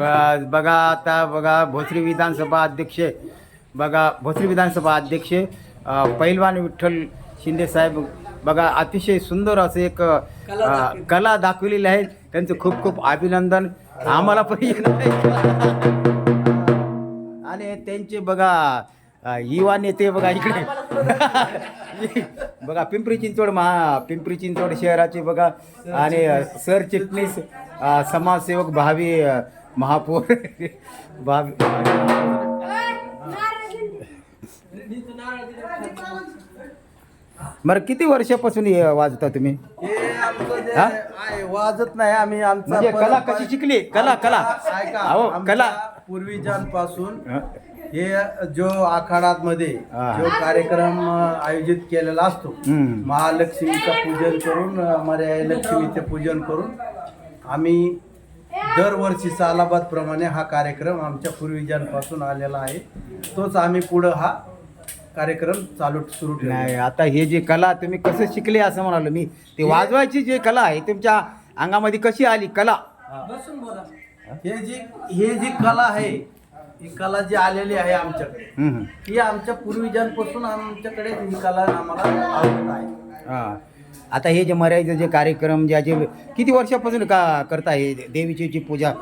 बघा आता बघा भोसरी विधानसभा अध्यक्ष बघा भोसरी विधानसभा अध्यक्ष पैलवान विठ्ठल शिंदे साहेब बघा अतिशय सुंदर असं एक कला दाखवलेली आहे. त्यांचं खूप खूप अभिनंदन. आम्हाला पण. आणि त्यांचे बघा युवा नेते बघा इकडे. बघा पिंपरी चिंचवड महा पिंपरी चिंचवड शहराचे बघा. आणि सरचिटणीस समाजसेवक भावी महापौर बरं किती वर्षापासून हे वाजता तुम्ही हे आमचं वाजत नाही आम्ही आमचा म्हणजे कला परंपरा- कशी शिकली कला कला ऐका अहो आमच्या कला पूर्वजांपासून हं? हे जो आखाडामध्ये हा. जो कार्यक्रम अ, आयोजित केलेला असतो हम्म. महालक्ष्मीचं पूजन करून अ, मर्याय लक्ष्मीचे पूजन करून आम्ही दरवर्षी सालाबाद प्रमाणे हा कार्यक्रम आमच्या पूर्वजांपासून आलेला आहे. तोच आम्ही पुढं हा कार्यक्रम चालू सुरू नाही आता हे जे कला तुम्ही कसं शिकले असं म्हणालो मी. ते वाजवायची जी कला आहे तुमच्या अंगामध्ये कशी आली कला? हे. जी हे जी कला आहे ही कला जी आलेली आहे आमच्याकडे. ही आमच्या पूर्वजांपासून आमच्याकडे ही कला आम्हाला आवडत आहे. हा. आता हे जे मर्यादित जे कार्यक्रम ज्याचे किती वर्षापासून का करता हे देवीची जी पूजा?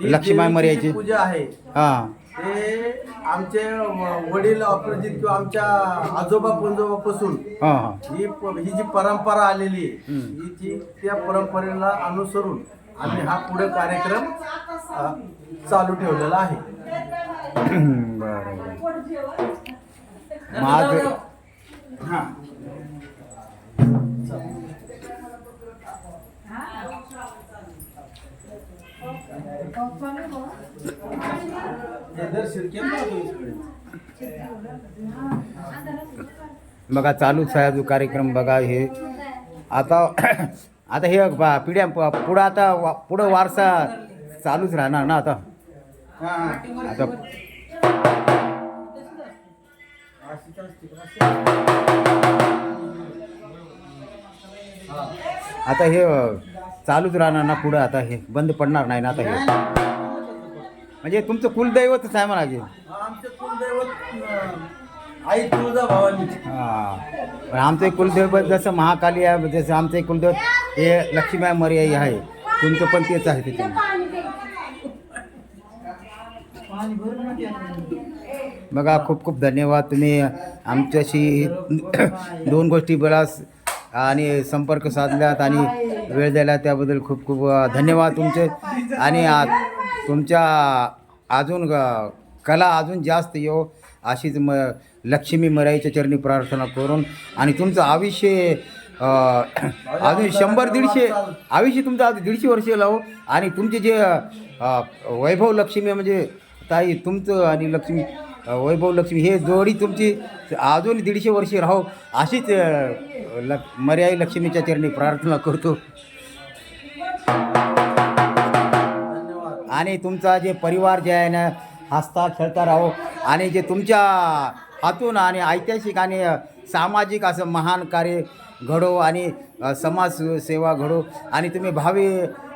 ही लक्ष्मी देवीची मर्याची जी पूजा आहे हा. हे आमचे व- वडील अपराजित किंवा आमच्या आजोबा पंजोबापासून हा. हा ही प- ही जी परंपरा आलेली आहे. ही जी त्या परंपरेला अनुसरून आम्ही हा पुढे कार्यक्रम अ, चालू ठेवलेला आहे. बरं बरं. माझं हा हे. बघा चालूच आहे जो कार्यक्रम बघा हे आता आता हे बा- पिढ्या प- पुढं आता वा- पुढं वारसा चालूच राहणार ना आता? आता आता हे चालूच राहणार ना पुढं आता हे बंद पडणार नाही ना आता हे. म्हणजे तुमचं कुलदैवतच आहे हे. आमचे कुलदैवत आई तुळजा भवानी हा. आमचं कुलदैवत जसं महाकाली आहे जसं आमचं कुलदैवत हे लक्ष्मीबाई मर्याई आहे. तुमचं पण तेच आहे त्याच्यामध्ये बघा खूप खूप धन्यवाद. तुम्ही आमच्याशी दोन गोष्टी बोलास. आणि संपर्क साधल्यात आणि वेळ दिला त्याबद्दल खूप खूप धन्यवाद तुमचे. आणि आ- तुमच्या अजून कला अजून जास्त येऊ अशीच म लक्ष्मी मराईच्या चरणी प्रार्थना करून आणि तुमचं आयुष्य अजून शंभर दीडशे आयुष्य तुमचं आज दीडशे वर्ष लावू. आणि तुमचे जे वैभव लक्ष्मी म्हणजे ताई तुमचं आणि लक्ष्मी वैभव लक्ष्मी हे जोडी तुमची अजून दीडशे वर्षे राहो अशीच ल मर्याई लक्ष्मीच्या चरणी प्रार्थना करतो. आणि तुमचा जे परिवार जे आहे ना हसता खेळता राहो. आणि जे तुमच्या हातून आणि ऐतिहासिक आणि सामाजिक असं महान कार्य घडो आणि समाजसेवा समाज सेवा घडो. आणि तुम्ही भावी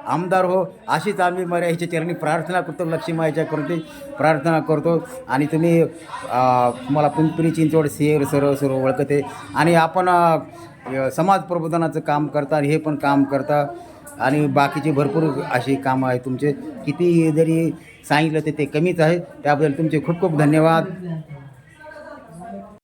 आमदार हो अशीच आम्ही मर्याच्या चरणी प्रार्थना करतो लक्ष्मीमाईच्या करून प्रार्थना करतो. आणि तुम्ही तुम्हाला मला पिंपरी चिंचवड शेर सर्व सर्व ओळखते. आणि आपण समाज प्रबोधनाचं काम करता आणि हे पण काम करता. आणि बाकीचे भरपूर अशी कामं आहेत तुमचे. किती जरी सांगितलं तर ते कमीच आहे. त्याबद्दल तुमचे खूप खूप धन्यवाद.